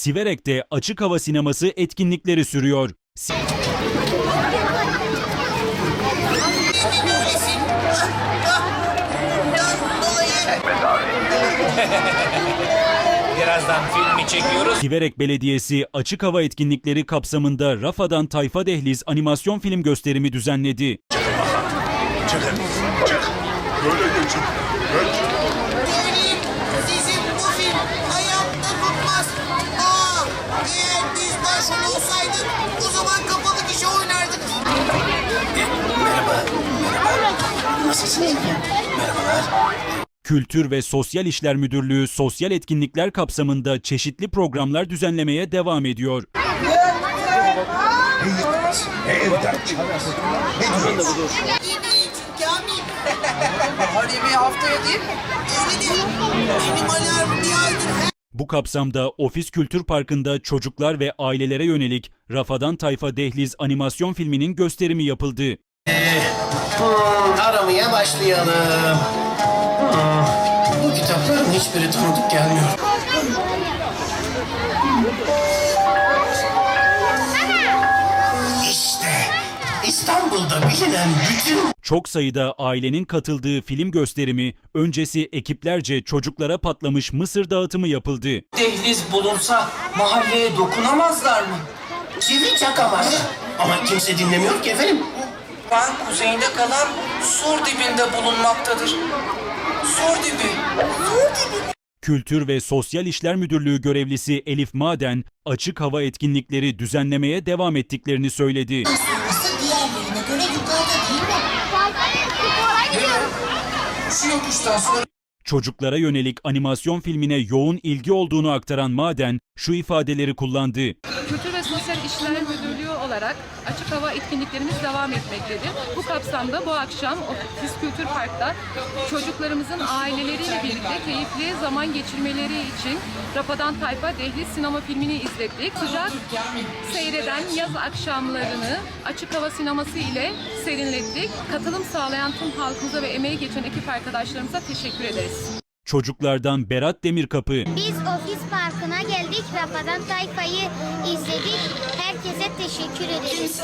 Siverek'te açık hava sineması etkinlikleri sürüyor. Si- Birazdan filmi çekiyoruz. Siverek Belediyesi açık hava etkinlikleri kapsamında Rafa'dan Tayfa Dehliz animasyon film gösterimi düzenledi. Çıkın, çık. Böyle geçin. Geç. Biz başrol olsaydık o zaman kapalı kişi oynardık. Kültür ve Sosyal İşler Müdürlüğü sosyal etkinlikler kapsamında çeşitli programlar düzenlemeye devam ediyor. Ne evden çıkmaz? Ne diyorsun? Yemeği Kamil. Bahar yemeği haftaya değil mi? Öyle de benim her Bu kapsamda Ofis Kültür Parkı'nda çocuklar ve ailelere yönelik Rafadan Tayfa Dehliz animasyon filminin gösterimi yapıldı. aramaya başlayalım. Hmm, Bu kitapların hiçbiri tanıdık gelmiyor. İstanbul'da bilinen bütün Çok sayıda ailenin katıldığı film gösterimi öncesi ekiplerce çocuklara patlamış mısır dağıtımı yapıldı. Dehliz bulunsa mahalleye dokunamazlar mı? çivi çakamaz. Ama kimse dinlemiyor ki efendim. Ben kuzeyinde kalan sur dibinde bulunmaktadır. Sur dibi. Kültür ve Sosyal İşler Müdürlüğü görevlisi Elif Maden açık hava etkinlikleri düzenlemeye devam ettiklerini söyledi. Göre yukarıda değil mi? Şu yokuştan sonra Çocuklara yönelik animasyon filmine yoğun ilgi olduğunu aktaran Maden şu ifadeleri kullandı. Kültür ve Sosyal İşler Müdürlüğü olarak açık hava etkinliklerimiz devam etmektedir. Bu kapsamda bu akşam Ofis Kültür Park'ta çocuklarımızın aileleriyle birlikte keyifli zaman geçirmeleri için Rafadan Tayfa Dehliz sinema filmini izlettik. Sıcak seyreden yaz akşamlarını açık hava sineması ile serinlettik. Katılım sağlayan tüm halkımıza ve emeği geçen ekip arkadaşlarımıza teşekkür ederiz. Çocuklardan Berat Demirkapı, Biz ofis parkına geldik. Rafadan Tayfa'yı izledik. Herkese teşekkür ederiz.